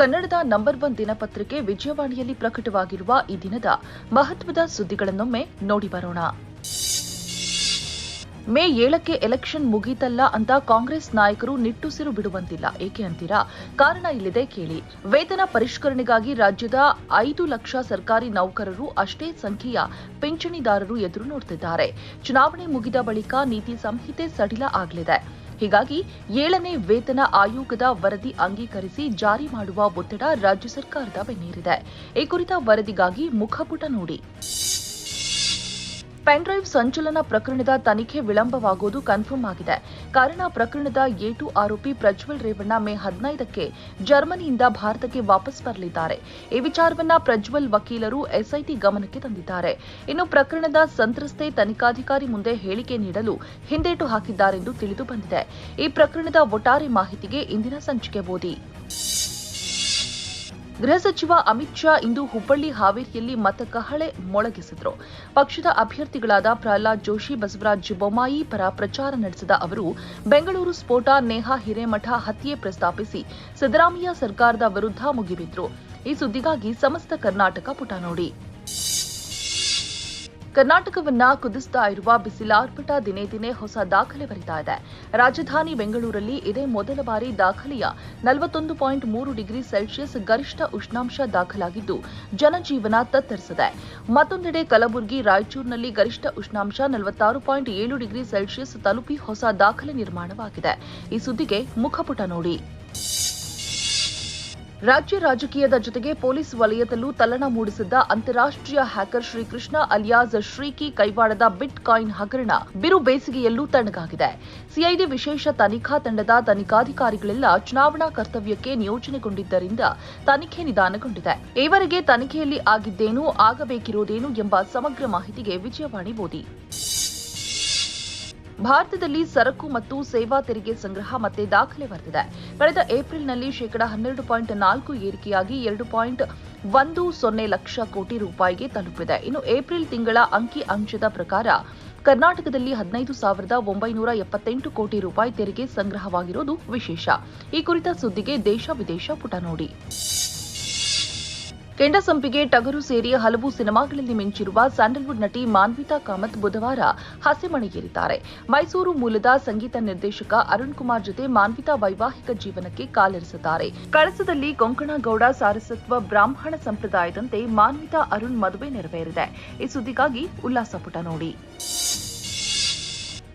ಕನ್ನಡದ number one ದಿನಪತ್ರಿಕೆ ವಿಜಯವಾಣಿಯಲ್ಲಿ ಪ್ರಕಟವಾಗಿರುವ ಈ ದಿನದ ಮಹತ್ವದ ಸುದ್ದಿಗಳನ್ನೊಮ್ಮೆ ನೋಡಿ ಬರೋಣ. ಮೇ ಏಳಕ್ಕೆ ಎಲೆಕ್ಷನ್ ಮುಗೀತಲ್ಲ ಅಂತ ಕಾಂಗ್ರೆಸ್ ನಾಯಕರು ನಿಟ್ಟುಸಿರು ಬಿಡುವಂತಿಲ್ಲ. ಏಕೆ ಅಂತೀರಾ? ಕಾರಣ ಇಲ್ಲಿದೆ ಕೇಳಿ. ವೇತನ ಪರಿಷ್ಕರಣೆಗಾಗಿ ರಾಜ್ಯದ ಐದು ಲಕ್ಷ ಸರ್ಕಾರಿ ನೌಕರರು ಅಷ್ಟೇ ಸಂಖ್ಯೆಯ ಪಿಂಚಣಿದಾರರು ಎದುರು ನೋಡುತ್ತಿದ್ದಾರೆ ಚುನಾವಣೆ ಮುಗಿದ ಬಳಿಕ ನೀತಿ ಸಂಹಿತೆ ಸಡಿಲ ಆಗಲಿದೆ. ಹೀಗಾಗಿ ಏಳನೇ ವೇತನ ಆಯೋಗದ ವರದಿ ಅಂಗೀಕರಿಸಿ ಜಾರಿ ಮಾಡುವ ಒತ್ತಡ ರಾಜ್ಯ ಸರ್ಕಾರದ ಬೆನ್ನೇರಿದೆ ಈ ಕುರಿತ ವರದಿಗಾಗಿ ಮುಖಪುಟ ನೋಡಿ. ಪೆನ್ಡ್ರೈವ್ ಸಂಚಲನ ಪ್ರಕರಣದ ತನಿಖೆ ವಿಳಂಬವಾಗುವುದು ಕನ್ಫರ್ಮ್ ಆಗಿದೆ. ಕಾರಣ ಪ್ರಕರಣದ ಎ ಟು ಆರೋಪಿ ಪ್ರಜ್ವಲ್ ರೇವಣ್ಣ ಮೇ ಹದಿನೈದಕ್ಕೆ ಜರ್ಮನಿಯಿಂದ ಭಾರತಕ್ಕೆ ವಾಪಸ್ ಬರಲಿದ್ದಾರೆ. ಈ ವಿಚಾರವನ್ನ ಪ್ರಜ್ವಲ್ ವಕೀಲರು ಎಸ್ಐಟಿ ಗಮನಕ್ಕೆ ತಂದಿದ್ದಾರೆ. ಇನ್ನು ಪ್ರಕರಣದ ಸಂತ್ರಸ್ತೆ ತನಿಖಾಧಿಕಾರಿ ಮುಂದೆ ಹೇಳಿಕೆ ನೀಡಲು ಹಿಂದೇಟು ಹಾಕಿದ್ದಾರೆಂದು ತಿಳಿದು ಬಂದಿದೆ. ಈ ಪ್ರಕರಣದ ಒಟ್ಟಾರೆ ಮಾಹಿತಿಗೆ ಇಂದಿನ ಸಂಚಿಕೆ ಓದಿ ಗೃಹ ಸಚಿವ ಅಮಿತ್ ಶಾ ಇಂದು ಹುಬ್ಬಳ್ಳಿ ಹಾವೇರಿಯಲ್ಲಿ ಮತಕಹಳೆ ಮೊಳಗಿಸಿದರು. ಪಕ್ಷದ ಅಭ್ಯರ್ಥಿಗಳಾದ ಪ್ರಹ್ಲಾದ್ ಜೋಶಿ, ಬಸವರಾಜ್ ಬೊಮ್ಮಾಯಿ ಪರ ಪ್ರಚಾರ ನಡೆಸಿದ ಅವರು, ಬೆಂಗಳೂರು ಸ್ಫೋಟ ನೇಹಾ ಹಿರೇಮಠ ಹತ್ಯೆ ಪ್ರಸ್ತಾಪಿಸಿ ಸಿದ್ದರಾಮಯ್ಯ ಸರ್ಕಾರದ ವಿರುದ್ಧ ಮುಗಿಬಿದ್ರು. ಈ ಸುದ್ದಿಗಾಗಿ ಸಮಸ್ತ ಕರ್ನಾಟಕ ಪುಟ ನೋಡಿ. ಕರ್ನಾಟಕವನ್ನ ಕುದಿಸ್ತಾ ಇರುವ ಬಿಸಿಲಾರ್ಭಟ ದಿನೇ ದಿನೇ ಹೊಸ ದಾಖಲೆ ಬರಿತಾ ಇದೆ. ರಾಜಧಾನಿ ಬೆಂಗಳೂರಲ್ಲಿ ಇದೇ ಮೊದಲ ಬಾರಿ ದಾಖಲೆಯ ನಲವತ್ತೊಂದು ಪಾಯಿಂಟ್ ಮೂರು ಡಿಗ್ರಿ ಸೆಲ್ಸಿಯಸ್ ಗರಿಷ್ಠ ಉಷ್ಣಾಂಶ ದಾಖಲಾಗಿದ್ದು, ಜನಜೀವನ ತತ್ತರಿಸಿದೆ. ಮತ್ತೊಂದೆಡೆ ಕಲಬುರಗಿ, ರಾಯಚೂರಿನಲ್ಲಿ ಗರಿಷ್ಠ ಉಷ್ಣಾಂಶ ನಲವತ್ತಾರು ಪಾಯಿಂಟ್ ಏಳು ಡಿಗ್ರಿ ಸೆಲ್ಸಿಯಸ್ ತಲುಪಿ ಹೊಸ ದಾಖಲೆ ನಿರ್ಮಾಣವಾಗಿದೆ. ಈ ಸುದ್ದಿಗೆ ಮುಖಪುಟ ನೋಡಿ. ರಾಜ್ಯ ರಾಜಕೀಯದ ಜೊತೆಗೆ ಪೊಲೀಸ್ ವಲಯದಲ್ಲೂ ತಲ್ಲಣ ಮೂಡಿಸಿದ್ದ ಅಂತಾರಾಷ್ಟ್ರೀಯ ಹ್ಯಾಕರ್ ಶ್ರೀಕೃಷ್ಣ ಅಲಿಯಾಸ್ ಶ್ರೀಕಿ ಕೈವಾಡದ ಬಿಟ್ ಕಾಯಿನ್ ಹಗರಣ ಬಿರು ಬೇಸಿಗೆಯಲ್ಲೂ ತಣ್ಣಗಾಗಿದೆ. ಸಿಐಡಿ ವಿಶೇಷ ತನಿಖಾ ತಂಡದ ತನಿಖಾಧಿಕಾರಿಗಳೆಲ್ಲ ಚುನಾವಣಾ ಕರ್ತವ್ಯಕ್ಕೆ ನಿಯೋಜನೆಗೊಂಡಿದ್ದರಿಂದ ತನಿಖೆ ನಿಧಾನಗೊಂಡಿದೆ. ಈವರೆಗೆ ತನಿಖೆಯಲ್ಲಿ ಆಗಿದ್ದೇನು ಆಗಬೇಕಿರುವುದೇನು ಎಂಬ ಸಮಗ್ರ ಮಾಹಿತಿಗೆ ವಿಜಯವಾಣಿ ಓದಿ ಭಾರತದಲ್ಲಿ ಸರಕು ಮತ್ತು ಸೇವಾ ತೆರಿಗೆ ಸಂಗ್ರಹ ಮತ್ತೆ ದಾಖಲೆ ಬರೆದಿದೆ ಕಳೆದ ಏಪ್ರಿಲ್ನಲ್ಲಿ ಶೇಕಡಾ ಹನ್ನೆರಡು ಪಾಯಿಂಟ್ ನಾಲ್ಕು ಏರಿಕೆಯಾಗಿ ಎರಡು ಪಾಯಿಂಟ್ ಒಂದು ಸೊನ್ನೆ ಲಕ್ಷ ಕೋಟಿ ರೂಪಾಯಿಗೆ ತಲುಪಿದೆ. ಇನ್ನು ಏಪ್ರಿಲ್ ತಿಂಗಳ ಅಂಕಿ ಅಂಶದ ಪ್ರಕಾರ ಕರ್ನಾಟಕದಲ್ಲಿ ಹದಿನೈದು ಸಾವಿರದ ಒಂಬೈನೂರ ಎಪ್ಪತ್ತೆಂಟು ಕೋಟಿ ರೂಪಾಯಿ ತೆರಿಗೆ ಸಂಗ್ರಹವಾಗಿರುವುದು ವಿಶೇಷ. ಈ ಕುರಿತ ಸುದ್ದಿಗೆ ದೇಶ ವಿದೇಶ ಪುಟ ನೋಡಿ. ಕೆಂಡಸಂಪಿಗೆ ಟಗರು ಸೇರಿ ಹಲವು ಸಿನಿಮಾಗಳಲ್ಲಿ ಮಿಂಚಿರುವ ಸ್ಯಾಂಡಲ್ವುಡ್ ನಟಿ ಮಾನ್ವಿತಾ ಕಾಮತ್ ಬುಧವಾರ ಹಸೆಮಣೆಗೇರಿದ್ದಾರೆ ಮೈಸೂರು ಮೂಲದ ಸಂಗೀತ ನಿರ್ದೇಶಕ ಅರುಣ್ ಕುಮಾರ್ ಜೊತೆ ಮಾನ್ವಿತಾ ವೈವಾಹಿಕ ಜೀವನಕ್ಕೆ ಕಾಲಿರಿಸಿದ್ದಾರೆ. ಕಳಸದಲ್ಲಿ ಕೊಂಕಣಗೌಡ ಸಾರಸತ್ವ ಬ್ರಾಹ್ಮಣ ಸಂಪ್ರದಾಯದಂತೆ ಮಾನ್ವಿತಾ ಅರುಣ್ ಮದುವೆ ನೆರವೇರಿದೆ. ಈ ಸುದ್ದಿಗಾಗಿ ಉಲ್ಲಾಸ ಪುಟ ನೋಡಿ.